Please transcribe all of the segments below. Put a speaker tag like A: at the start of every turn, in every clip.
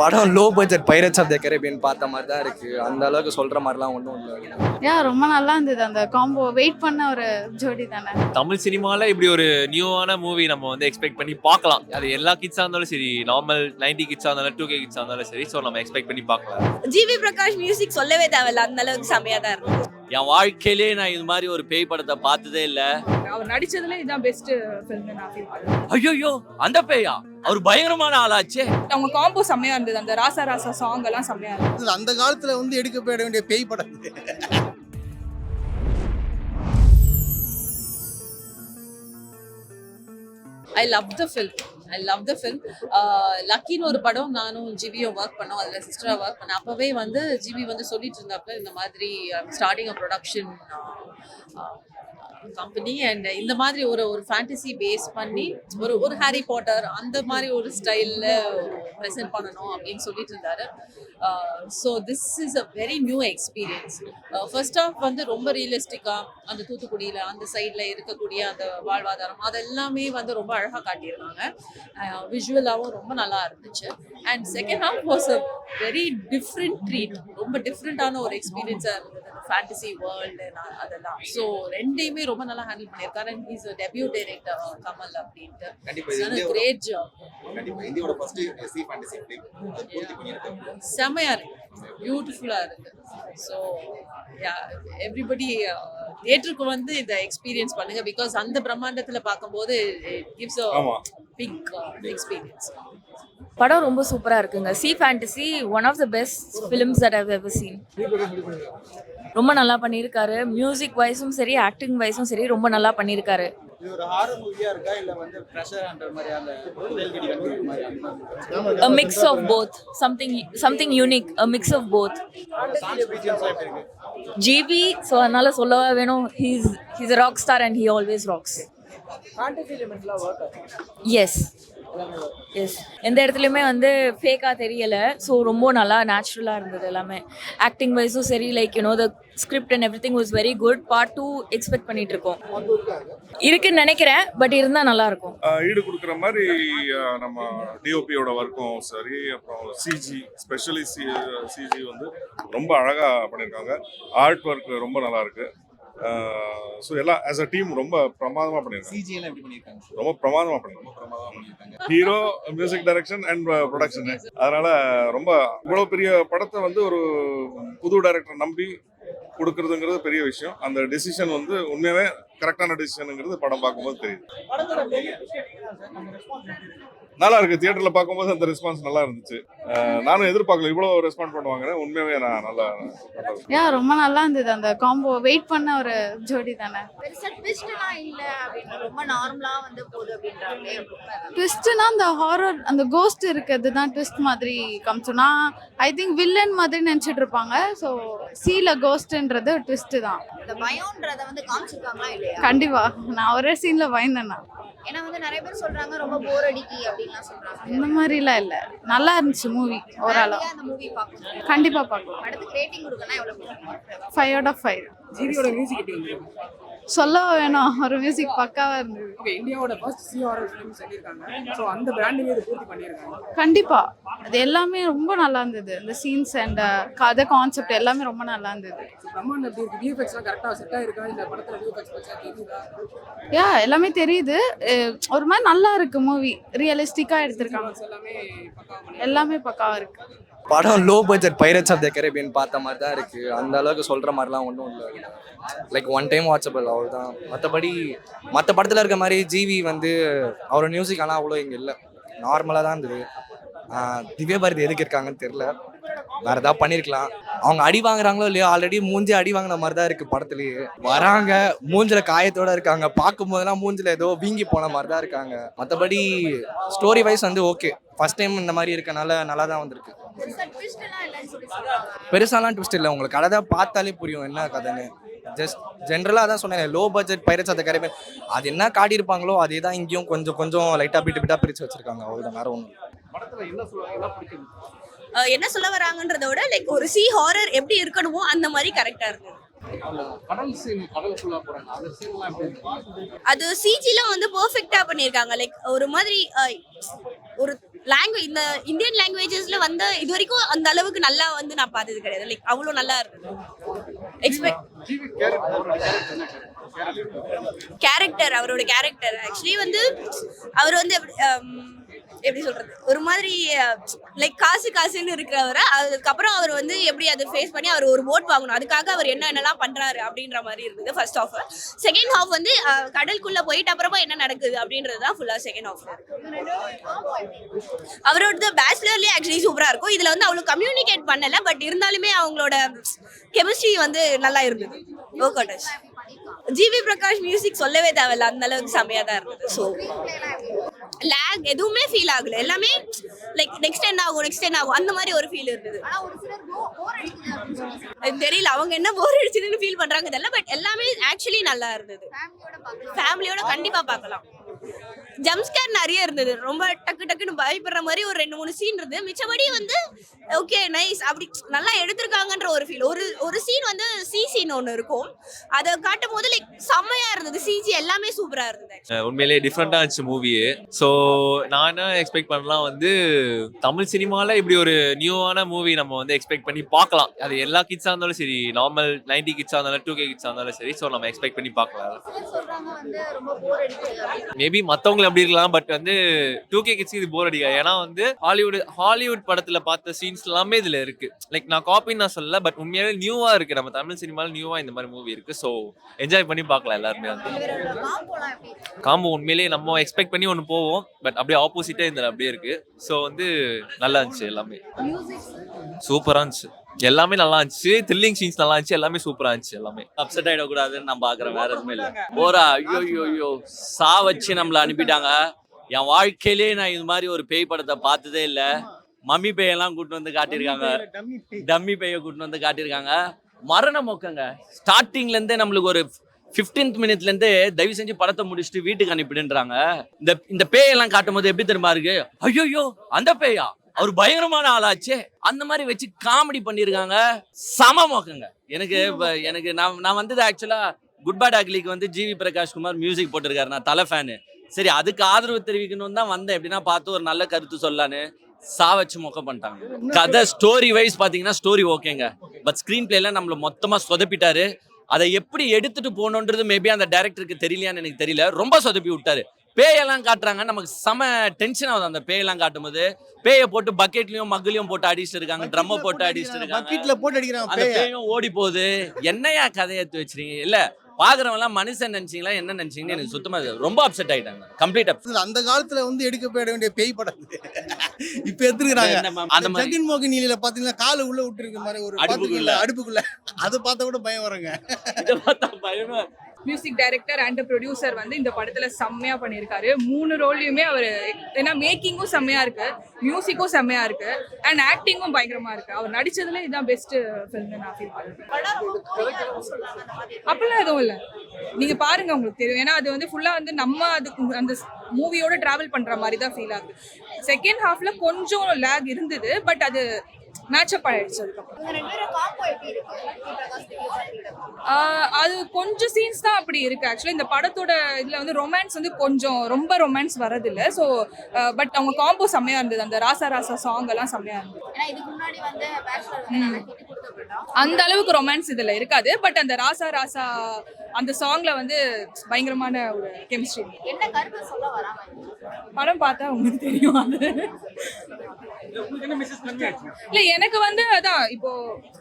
A: படம் low budget pirates of the Caribbean பார்த்த மாதிரி தான் இருக்கு. அந்த அளவுக்கு சொல்ற மாதிரிலாம் ஒன்றும் இல்லை.
B: யா ரொம்ப நல்லா இருந்தது. அந்த காம்போ வெயிட் பண்ண ஒரு ஜோடி தானே.
C: தமிழ் சினிமாவில் இப்படி ஒரு நியூவான மூவி நம்ம வந்து எக்ஸ்பெக்ட் பண்ணி பார்க்கலாம். அது எல்லா கிட்ஸாக இருந்தாலும் சரி நார்மல் நைன்டி கிட்ஸாக இருந்தாலும் டூ கே கிட்ஸாக இருந்தாலும் சரி ஸோ நம்ம எக்ஸ்பெக்ட் பண்ணி பார்க்கலாம்.
D: ஜிவி பிரகாஷ் மியூசிக் சொல்லவே தேவையில்ல. அந்த அளவுக்கு செமையா தான் இருந்தது.
E: என் வாழ்க்கையிலே நான் இது மாதிரி ஒரு பேய் படத்தை பார்த்ததே இல்ல.
F: அவர் நடிச்சதுல இதான் பெஸ்ட் ஃபில்ம் நான் ஃபீல்
E: ஐயோ அந்த பேயா? அவர் பயங்கரமான ஆளாச்சே.
F: அவங்க காம்போ செம்மையா இருந்தது. அந்த ராசா ராசா சாங் எல்லாம் செம்மையா இருந்தது.
G: அந்த காலத்துல வந்து எடுக்கப்பட வேண்டிய பேய் படம்.
H: I love the film I love the film லக்கின்னு ஒரு படம் நானும் ஜிவியும் ஒர்க் பண்ணோம். அதில் சிஸ்டராக ஒர்க் பண்ணேன் அப்போவே வந்து ஜிவி வந்து சொல்லிட்டு இருந்தாப்புல இந்த மாதிரி starting a production company and இந்த மாதிரி ஒரு ஒரு ஃபேண்டசி பேஸ் பண்ணி ஒரு ஒரு ஹாரி பாட்டர் அந்த மாதிரி ஒரு ஸ்டைலில் ப்ரெசென்ட் பண்ணணும் அப்படின்னு சொல்லிட்டு இருந்தாரு. So this is a very new experience first half வந்து ரொம்ப ரியலிஸ்டிக்காக அந்த தூத்துக்குடியில் அந்த சைடில் இருக்கக்கூடிய அந்த வாழ்வாதாரம் அதெல்லாமே வந்து ரொம்ப அழகாக காட்டியிருந்தாங்க. விஷுவலாகவும் ரொம்ப நல்லா இருந்துச்சு. And second half was a very different treat ரொம்ப டிஃப்ரெண்ட்டான ஒரு எக்ஸ்பீரியன்ஸாக இருந்தது ஃபேண்டசி வேர்ல்டு அதெல்லாம். ஸோ ரெண்டையுமே ரொம்ப நல்லா ஹேண்டில் பண்ணியிருக்காரு. And he's debut director Kamal அப்படின்ட்டு.
A: கண்டிப்பா
H: கிரேட் ஜாப்
A: கண்டிப்பா இந்தியோட ஃபர்ஸ்ட் சி ஃபேண்டசி ஃபிலிம் பூர்த்தி பண்ணியிருக்காங்க
H: செமையா இருக்கு. பியூட்டிஃபுல்லா இருக்கு. ஸோ எவ்ரிபடி தியேட்டருக்கு வந்து இதை எக்ஸ்பீரியன்ஸ் பண்ணுங்க. பிகாஸ் அந்த பிரம்மாண்டத்துல பார்க்கும்போது கிவ்ஸ் பிக் எக்ஸ்பீரியன்ஸ்
D: படம் ரொம்ப சூப்பரா இருக்குங்க. Sea fantasy one of the best films that have ever seen ரொம்ப நல்லா பண்ணியிருக்காரு. மியூசிக் வைஸும் சரி ஆக்டிங் வைஸும் சரி ரொம்ப நல்லா பண்ணியிருக்காரு. Both. Something something unique. A mix of both.
G: BGMs எப்படி இருக்கு
D: ஜிபி ஸோ அதனால சொல்லவா வேணும். He's he's rock star and he always rocks yes yes எந்த இடத்துலையுமே வந்து ஃபேக்காக தெரியல. ஸோ ரொம்ப நல்லா நேச்சுரலாக இருந்தது எல்லாமே. ஆக்டிங் வைஸும் சரி like you know the script and everything was very good part two expect பண்ணிட்டு இருக்கோம். இருக்குன்னு நினைக்கிறேன் பட் இருந்தால் நல்லா இருக்கும்.
I: ஈடு கொடுக்குற மாதிரி நம்ம டிஓபியோட ஒர்க்கும் சரி அப்புறம் சிஜி ஸ்பெஷலி சி சிஜி வந்து ரொம்ப அழகாக பண்ணியிருக்காங்க ஆர்ட் ஒர்க் ரொம்ப நல்லா இருக்கு. ஸோ எல்லாம் ஆஸ் அ டீம் ரொம்ப பிரமாதமாக பண்ணியிருக்காங்க
G: சிஜி எல்லாம் எப்படி பண்ணிருக்காங்க
I: ரொம்ப பிரமாதமாக பண்ணியிருக்காங்க hero music direction and production அதனால ரொம்ப இவ்வளோ பெரிய படத்தை வந்து ஒரு புது டைரக்டர் நம்பி கொடுக்கறதுங்கிறது பெரிய விஷயம். அந்த டெசிஷன் வந்து உண்மையாவே கரெக்டான டெசிஷனுங்கிறது படம் பார்க்கும்போது தெரியுது. நல்லா இருக்கு தியேட்டர்ல பார்க்கும்போது அந்த ரெஸ்பான்ஸ் நல்லா இருந்துச்சு. நானும் எதிர்பார்க்கல. இவ்வளவு ரெஸ்பாண்ட் பண்ணுவாங்க உண்மையாவே நான் நல்லா
B: யா ரொம்ப நல்லா இருந்தது. அந்த காம்போ வெயிட் பண்ண ஒரு ஜோடி தானே.
D: பெருசா ட்விஸ்ட்லாம் இல்ல அப்படின்னு. ரொம்ப நார்மலா வந்து போகுது அப்படின்றாங்களே.
B: ட்விஸ்ட்னா அந்த ஹாரர் அந்த கோஸ்ட் இருக்கிறது தான் ட்விஸ்ட் மாதிரி காமிச்சோம் நான் ஐ திங்க் வில்லன் மாதிரி நினச்சிட்டு இருப்பாங்க. ஸோ சீல கோஸ்ட்ன்றது ட்விஸ்ட் தான்.
D: இந்த பயம்ன்றத வந்து காமிச்சிருக்காங்களா இல்லையா?
B: கண்டிப்பா. நான் ஒரே சீன்ல பயந்தேன்னா
D: ஏன்னா வந்து நிறைய பேர் சொல்றாங்க ரொம்ப போர் அடிக்கி அப்படின்லாம் சொல்றாங்க.
B: இந்த மாதிரிலாம் இல்லை. நல்லா இருந்துச்சு மூவி ஓரளவு
D: அந்த மூவி பார்க்கணும்.
B: கண்டிப்பா பார்க்கலாம்.
D: படத்துக்கு ரேட்டிங் கொடுக்கணும் எவ்வளவு
B: ஃபைவ் அவுட் ஆஃப் ஃபைவ்
F: ஜிவியோட மியூசிக் எப்படி
B: சொல்லவா வேணும். ஒரு மியூசிக் பக்காவா இருந்தது.
F: ஓகே இந்தியாவோட ஃபர்ஸ்ட் சி ஹாரர் ஃபிலிம் சொல்லியிருக்காங்க. ஸோ அந்த பிராண்டிங் இது பூர்த்தி பண்ணியிருக்காங்க.
B: கண்டிப்பா. அது எல்லாமே ரொம்ப நல்லா இருந்தது. இந்த சீன்ஸ் அண்ட் கதை கான்செப்ட் எல்லாமே ரொம்ப நல்லா இருந்தது.
F: பிரம்மாண்டம் எப்படி இருக்கு? விஎஃப்எக்ஸ்லாம் கரெக்டாக செட் ஆயிருக்கா? இந்த படத்தில் விஎஃப்எக்ஸ் வச்சா தெரியுதா?
B: யா எல்லாமே தெரியுது. ஒரு மாதிரி நல்லா இருக்கு மூவி ரியலிஸ்டிக்கா எடுத்திருக்காங்க.
F: எல்லாமே பக்காவாக
B: இருக்கு.
A: படம் low budget pirates of the Caribbean பார்த்த மாதிரி தான் இருக்கு. அந்த அளவுக்கு சொல்ற மாதிரிலாம் ஒன்றும் இல்லை. லைக் ஒன் டைம் வாட்சபிள் அவ்வளோதான் மற்றபடி மற்ற படத்தில் இருக்க மாதிரி ஜிவி வந்து அவரோட மியூசிக் ஆனால் அவ்வளோ இங்கே இல்லை. நார்மலாக தான் இருந்தது. ஆஹ் திவ்யா பாரதி எதுக்கு இருக்காங்கன்னு தெரில வேற ஏதாவது பண்ணியிருக்கலாம் அவங்க அடி வாங்குறாங்களோ இல்லையோ ஆல்ரெடி மூஞ்சி அடி வாங்கின மாதிரி தான் இருக்கு படத்துலயே. வராங்க மூஞ்சில காயத்தோட இருக்காங்க. பார்க்கும் போதெல்லாம் மூஞ்சில ஏதோ வீங்கி போன மாதிரி தான் இருக்காங்க. மற்றபடி ஸ்டோரி வைஸ் வந்து ஓகே ஃபர்ஸ்ட் டைம் இந்த மாதிரி இருக்கனால நல்லா தான் வந்திருக்கு. பெருசாலாம் ட்விஸ்ட் இல்லை. உங்களுக்கு கதை தான் பார்த்தாலே புரியும் என்ன கதைன்னு. ஜஸ்ட் ஜென்ரலாக தான் சொன்னேன் லோ பட்ஜெட் பைரட்ஸ் அந்த கரைபேன் அது என்ன காட்டியிருப்பாங்களோ அதே தான் இங்கேயும் கொஞ்சம் கொஞ்சம் லைட்டாக பிட்டு பிட்டாக பிரித்து வச்சிருக்காங்க. அவ்வளோதான் வேற ஒன்றும்
D: அஹ் என்ன சொல்ல வராங்கன்றத விட லைக் ஒரு சி ஹாரர் எப்படி இருக்கணுமோ அந்த மாதிரி கரெக்டா இருந்தது
F: கடல் சீன் கடலுக்குள்ள போறாங்க. அந்த சீன்லாம் எப்படி இருக்கு?
D: அது சிஜில வந்து பெர்ஃபெக்ட்டா பண்ணியிருக்காங்க. லைக் ஒரு மாதிரி ஒரு
J: லாங்குவேஜ் இந்த இந்தியன் லாங்குவேஜஸ்ல வந்து இது வரைக்கும் அந்த அளவுக்கு நல்லா வந்து நான் பார்த்தது கிடையாது. லைக் அவ்வளோ நல்லா இருக்கு எக்ஸ்பெக்ட் கேரக்டர் அவரோட கேரக்டர் ஆக்சுவலி வந்து அவர் வந்து um, எப்படி சொல்றது? ஒரு மாதிரி லைக் காசு காசுன்னு இருக்கிறவரை அதுக்கப்புறம் அவர் வந்து எப்படி அதை ஃபேஸ் பண்ணி அவர் ஒரு ஓட் வாங்கணும். அதுக்காக அவர் என்ன என்னெல்லாம் பண்றாரு அப்படின்ற மாதிரி இருந்தது ஃபர்ஸ்ட் ஆஃப் செகண்ட் ஹாஃப் வந்து கடலுக்குள்ள போயிட்டு அப்புறமா என்ன நடக்குது அப்படின்றது தான் ஃபுல்லா செகண்ட் ஹாஃப் அவரோட பேச்சுலர்லயே ஆக்சுவலி சூப்பரா இருக்கும். இதுல வந்து அவ்வளவு கம்யூனிகேட் பண்ணல பட் இருந்தாலுமே அவங்களோட கெமிஸ்ட்ரி வந்து நல்லா இருந்தது. Work out GV Prakash music சொல்லவே தேவையில்ல. அந்த அளவுக்கு செமையா தான் இருந்தது. ஸோ லேக் எதுவுமே ஃபீல் ஆகல. எல்லாமே லைக் நெக்ஸ்ட் என்ன ஆகும் நெக்ஸ்ட் என்ன ஆகும் அந்த மாதிரி ஒரு ஃபீல் இருந்தது. தெரியல அவங்க என்ன போர் அடிச்சதுன்னு ஃபீல் பண்றாங்க தெரியல பட் எல்லாமே ஆக்சுவலி நல்லா இருந்தது. ஃபேமிலியோட கண்டிப்பா பார்க்கலாம். ஜம்ஸ்கேர் நிறைய இருந்தது. ரொம்ப டக்கு டக்குன்னு பயப்படுற மாதிரி ஒரு ரெண்டு மூணு சீன் இருந்தது. மிச்சபடி வந்து ஓகே நைஸ் அப்படி நல்லா எடுத்திருக்காங்கன்ற ஒரு ஃபீல் ஒரு ஒரு சீன் வந்து சி சீன் ஒன்று இருக்கும். அதை காட்டும் போது லைக் செம்மையா இருந்தது. சிஜி எல்லாமே சூப்பரா இருந்தது.
C: உண்மையிலேயே டிஃப்ரெண்டாக இருந்துச்சு மூவி ஸோ நான் என்ன எக்ஸ்பெக்ட் பண்ணலாம் வந்து தமிழ் சினிமாவில் இப்படி ஒரு நியூவான மூவி நம்ம வந்து எக்ஸ்பெக்ட் பண்ணி பார்க்கலாம். அது எல்லா கிட்ஸாக இருந்தாலும் சரி நார்மல் நைன்டி கிட்ஸாக இருந்தாலும் டூ கே கிட்ஸாக இருந்தாலும் சரி. ஸோ நம்ம எக்ஸ்பெக்ட் பண்ணி பார்க்கலாம். மேபி மற்றவங்களை அப்படி இருக்கலாம் பட் வந்து டூ கே கிட்ஸ் இது போர் அடிக்காது. ஏன்னா வந்து ஹாலிவுட் ஹாலிவுட் படத்தில் பார்த்த சீன்ஸ் எல்லாமே இதில் இருக்கு. லைக் நான் காப்பின்னு நான் சொல்லல பட் உண்மையாவே நியூவாக இருக்கு. நம்ம தமிழ் சினிமாவில் நியூவாக இந்த மாதிரி மூவி இருக்கு. ஸோ என்ஜாய் பண்ணி பார்க்கலாம் எல்லாருமே வந்து. காம்போ உண்மையிலேயே நம்ம எக்ஸ்பெக்ட் பண்ணி ஒன்று போவோம் பட் அப்படியே ஆப்போசிட்டே இந்த அப்படியே இருக்கு. ஸோ வந்து நல்லா இருந்துச்சு எல்லாமே. சூப்பராக இருந்துச்சு. எல்லாமே நல்லா இருந்துச்சு. த்ரில்லிங் சீன்ஸ் நல்லா இருந்துச்சு. எல்லாமே சூப்பராக இருந்துச்சு எல்லாமே.
E: அப்செட் ஆயிடக்கூடாதுன்னு நான் பாக்குறேன் வேற எதுவுமே இல்ல. போரா ஐயோ ஐயோ ஐயோ சா வச்சு நம்மள அனுப்பிட்டாங்க. என் வாழ்க்கையிலே நான் இது மாதிரி ஒரு பேய் படத்தை பார்த்ததே இல்ல. மம்மி பேயெல்லாம் கூட்டு வந்து காட்டியிருக்காங்க. டம்மி பேயை. கூட்டு வந்து காட்டியிருக்காங்க. மரண மொக்கங்க. ஸ்டார்டிங்ல இருந்தே நம்மளுக்கு ஒரு 15th மினிட்ல இருந்தே தயவு செஞ்சு படத்தை முடிச்சுட்டு வீட்டுக்கு அனுப்பிடுன்றாங்க. இந்த இந்த பேயெல்லாம் காட்டும் போது எப்படி தெரியுமா இருக்கு? ஐயோ அந்த பேயா? அவர் பயங்கரமான ஆளாச்சே. அந்த மாதிரி வச்சு காமெடி பண்ணியிருக்காங்க சம மொக்கங்க எனக்கு எனக்கு நான் நான் வந்தது ஆக்சுவலா குட் பேட் அக்லிக்கு வந்து ஜிவி பிரகாஷ் குமார் மியூசிக் போட்டிருக்காரு. நான் தலை ஃபேனு சரி அதுக்கு ஆதரவு தெரிவிக்கணும்னு தான் வந்தேன். எப்படின்னா பார்த்து ஒரு நல்ல கருத்து சொல்லலான்னு சா வச்சு மொக்க பண்ணிட்டாங்க கதை ஸ்டோரி வைஸ் பாத்தீங்கன்னா ஸ்டோரி ஓகேங்க பட் ஸ்க்ரீன் பிளேல நம்மள மொத்தமா சொதப்பிட்டாரு. அதை எப்படி எடுத்துட்டு போகணுன்றது மேபி அந்த டைரக்டருக்கு தெரியலையான்னு எனக்கு தெரியல. ரொம்ப சொதப்பி விட்டாரு. பேயெல்லாம் காட்டுறாங்க. நமக்கு செம டென்ஷன் ஆகுது அந்த பேயெல்லாம் காட்டும்போது. பேயை போட்டு பக்கெட்லயும் மக்குலயும் போட்டு அடிச்சிட்டு இருக்காங்க. ட்ரம்ம போட்டு அடிச்சிட்டு இருக்காங்க.
G: பக்கெட்ல போட்டு அடிக்கிறாங்க
E: அந்த
G: பேய.
E: பேயும் ஓடி போகுது. என்னையா கதையை எடுத்து வச்சிருக்கீங்க? இல்ல பாக்குறவங்க மனுஷன் நினைச்சீங்களா? என்ன நினைச்சீங்கன்னு எனக்கு சுத்தமா ரொம்ப அப்செட் ஆயிட்டாங்க. கம்ப்ளீட்
G: அந்த காலத்துல வந்து எடுக்கப்பட வேண்டிய பேய் படம். இப்ப எடுத்துக்கிறாங்க
E: அந்த
G: ஜெகன் மோகன் நீலில பாத்தீங்கன்னா காலை உள்ள விட்டு இருக்க மாதிரி ஒரு
E: அடுப்புக்குள்ள.
G: அடுப்புக்குள்ள. அதை பார்த்தா கூட பயம் வருங்க.
E: இதை பார்த்தா பயமா
K: மியூசிக் டைரக்டர் அண்ட் ப்ரொடியூசர் வந்து இந்த படத்துல செம்மையா பண்ணியிருக்காரு. மூணு ரோல்லையுமே அவர் ஏன்னா மேக்கிங்கும் செம்மையா இருக்கு மியூசிக்கும் செம்மையா இருக்கு அண்ட் ஆக்டிங்கும் பயங்கரமா இருக்கு. அவர் நடிச்சதுல இதுதான் பெஸ்ட் ஃபில்ம் நான் ஃபீல் அப்படிலாம் எதுவும் இல்லை. நீங்க பாருங்க உங்களுக்கு தெரியும். ஏன்னா அது வந்து ஃபுல்லா வந்து நம்ம அதுக்கு அந்த மூவியோட டிராவல் பண்ற மாதிரி தான் ஃபீல் ஆகுது. செகண்ட் ஹாஃப்ல கொஞ்சம் லேக் இருந்தது பட் அது மேட்சப் ஆயிடுச்சு அதுக்கப்புறம். அது கொஞ்சம் சீன்ஸ் தான் அப்படி இருக்கு. ஆக்சுவலி இந்த படத்தோட இதுல வந்து ரொமான்ஸ் வந்து கொஞ்சம் ரொம்ப ரொமான்ஸ் வரதில்ல. ஸோ பட் அவங்க காம்போ செம்மையா இருந்தது. அந்த ராசா ராசா சாங் எல்லாம் செம்மையா இருந்தது. அந்த அளவுக்கு ரொமான்ஸ் இதுல இருக்காது. பட் அந்த ராசா ராசா அந்த சாங்ல வந்து பயங்கரமான ஒரு கெமிஸ்ட்ரி படம் பார்த்தா உங்களுக்கு தெரியும் அது? இல்ல எனக்கு வந்து அதான் இப்போ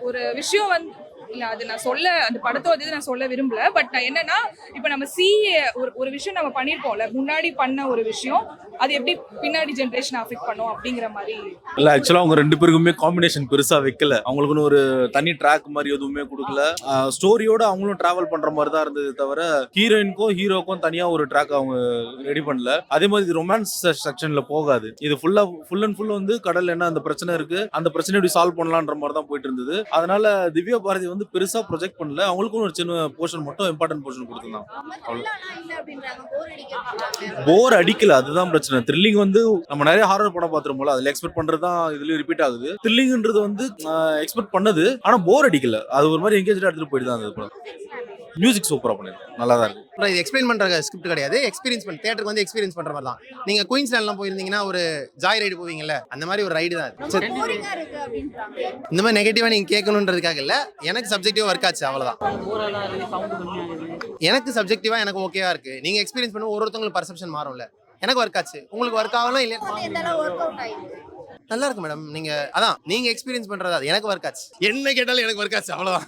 K: ஒரு விஷயம் வந்து இல்லை அது நான் சொல்ல அந்த படத்தோட இது நான் சொல்ல விரும்பல. பட் நான் என்னன்னா இப்போ நம்ம சிஏ ஒரு ஒரு விஷயம் நம்ம பண்ணியிருப்போம்ல முன்னாடி பண்ண ஒரு விஷயம் அது எப்படி பின்னாடி ஜென்ரேஷன் அஃபெக்ட் பண்ணும் அப்படிங்கிற மாதிரி.
L: இல்லை ஆக்சுவலா அவங்க ரெண்டு பேருக்குமே காம்பினேஷன் பெருசா வைக்கல. அவங்களுக்குன்னு ஒரு தனி ட்ராக் மாதிரி எதுவுமே கொடுக்கல. ஸ்டோரியோட அவங்களும் டிராவல் பண்ற மாதிரி தான் இருந்தது தவிர ஹீரோயினுக்கும் ஹீரோக்கும் தனியா ஒரு ட்ராக் அவங்க ரெடி பண்ணல. அதே மாதிரி இது ரொமான்ஸ் செக்ஷன்ல போகாது. இது ஃபுல்லா ஃபுல் அண்ட் ஃபுல் வந்து கடல்ல என்ன அந்த பிரச்சனை இருக்கு அந்த பிரச்சனை எப்படி சால்வ் பண்ணலான்ற மாதிரி தான் போயிட்டு இருந்தது. அதனால திவ்யா பாரதி வந்து பெருசா ப்ரொஜெக்ட் பண்ணல. அவங்களுக்கும் ஒரு சின்ன போர்ஷன் மட்டும் இம்பார்ட்டன்ட் போர்ஷன் கொடுத்துருந்தாங்க போர் அடிக்கல அதுதான் பிரச்சனை. த்ரில்லிங் வந்து நம்ம நிறைய ஹாரர் படம் பார்த்துருப்போம்ல அதுல எக்ஸ்பெக்ட் பண்றது தான் இதுலயும் ரிப்பீட் ஆகுது. த்ரில்லிங்ன்றது வந்து எக்ஸ்பெக்ட் பண்ணது ஆனா போர் அடிக்கல. அது ஒரு மாதிரி எங்கேஜ் எடுத்துட்டு போயிட்டு தான் அந்த படம். மியூசிக் சூப்பராக பண்ணியிருக்காங்க நல்லா தான் இருக்கு.
M: அப்புறம் இது எக்ஸ்பிளைன் பண்ற ஸ்கிரிப்ட் கிடையாது. எக்ஸ்பீரியன்ஸ் பண்ண தேட்டருக்கு வந்து எக்ஸ்பீரியன்ஸ் பண்ற மாதிரி தான் நீங்க குயின்ஸ்லாண்ட்லாம் போயிருந்தீங்கன்னா ஒரு ஜாய் ரைடு போவீங்கல்ல அந்த மாதிரி ஒரு ரைடு தான் இந்த மாதிரி நெகட்டிவா நீங்க கேட்கணுன்றதுக்காக இல்ல எனக்கு சப்ஜெக்டிவா ஒர்க் ஆச்சு அவ்வளவுதான். எனக்கு சப்ஜெக்டிவா எனக்கு ஓகேவா இருக்கு. நீங்க எக்ஸ்பீரியன்ஸ் பண்ண ஒரு ஒருத்தவங்களுக்கு பர்செப்ஷன் மாறும்ல. எனக்கு ஒர்க் ஆச்சு. உங்களுக்கு ஒர்க் ஆகலாம் இல்ல நல்லா இருக்கு மேடம் நீங்க அதான் நீங்க எக்ஸ்பீரியன்ஸ் பண்றது அது. எனக்கு ஒர்க் ஆச்சு. என்ன கேட்டாலும் எனக்கு ஒர்க் ஆச்சு அவ்வளவுதான்.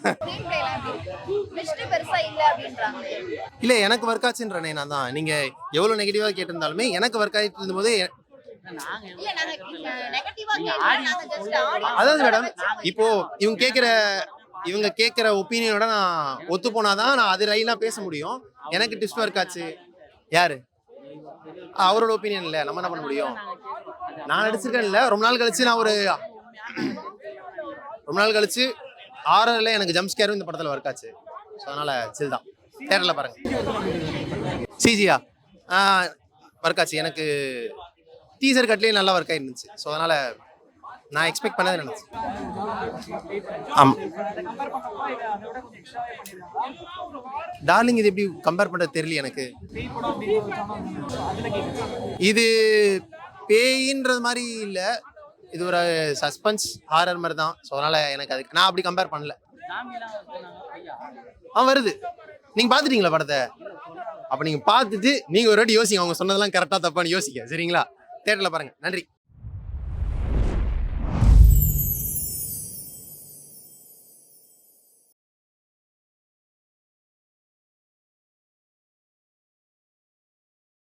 M: இல்ல எனக்கு ஒர்க் ஆச்சுன்றனே நான் தான். நீங்க எவ்வளவு நெகட்டிவா கேட்டிருந்தாலுமே எனக்கு ஒர்க் ஆயிட்டு இருந்தபோது அதாவது மேடம் இப்போ இவங்க கேக்குற இவங்க கேட்குற ஒப்பீனியனோட நான் ஒத்து போனாதான் நான் அது ரைலாக பேச முடியும். எனக்கு டிஸ்ட் ஒர்க் ஆச்சு. யாரு? அவரோட ஒப்பீனியன் இல்லை. நம்ம என்ன பண்ண முடியும்? நான் நடிச்சிருக்கேன் இல்லை ரொம்ப நாள் கழிச்சு நான் ஒரு ரொம்ப நாள் கழிச்சு ஆறில் எனக்கு ஜம்ப் ஸ்கேரும் இந்த படத்தில் ஒர்க் ஆச்சு. ஸோ அதனால சில் தான். தேட்டரில் பாருங்க. சிஜியா? ஒர்க் ஆச்சு. எனக்கு டீசர் கட்லேயே நல்லா ஒர்க் ஆயிருந்துச்சு. ஸோ அதனால நான் எக்ஸ்பெக்ட் பண்ணது நினைச்சு ஆமாம் டார்லிங் இது எப்படி கம்பேர் பண்ணுறது தெரியல எனக்கு. இது பேயின்றது மாதிரி இல்லை. இது ஒரு சஸ்பென்ஸ் ஹாரர் மாதிரி தான். ஸோ அதனால எனக்கு அதுக்கு நான் அப்படி கம்பேர் பண்ணல. ஆ வருது. நீங்கள் பார்த்துட்டீங்களா படத்தை? அப்போ நீங்கள் பார்த்துட்டு நீங்கள் ஒரு வாட்டி யோசிங்க அவங்க சொன்னதெல்லாம் கரெக்டாக தப்பான்னு யோசிக்க சரிங்களா? தேட்டரில் பாருங்க. நன்றி.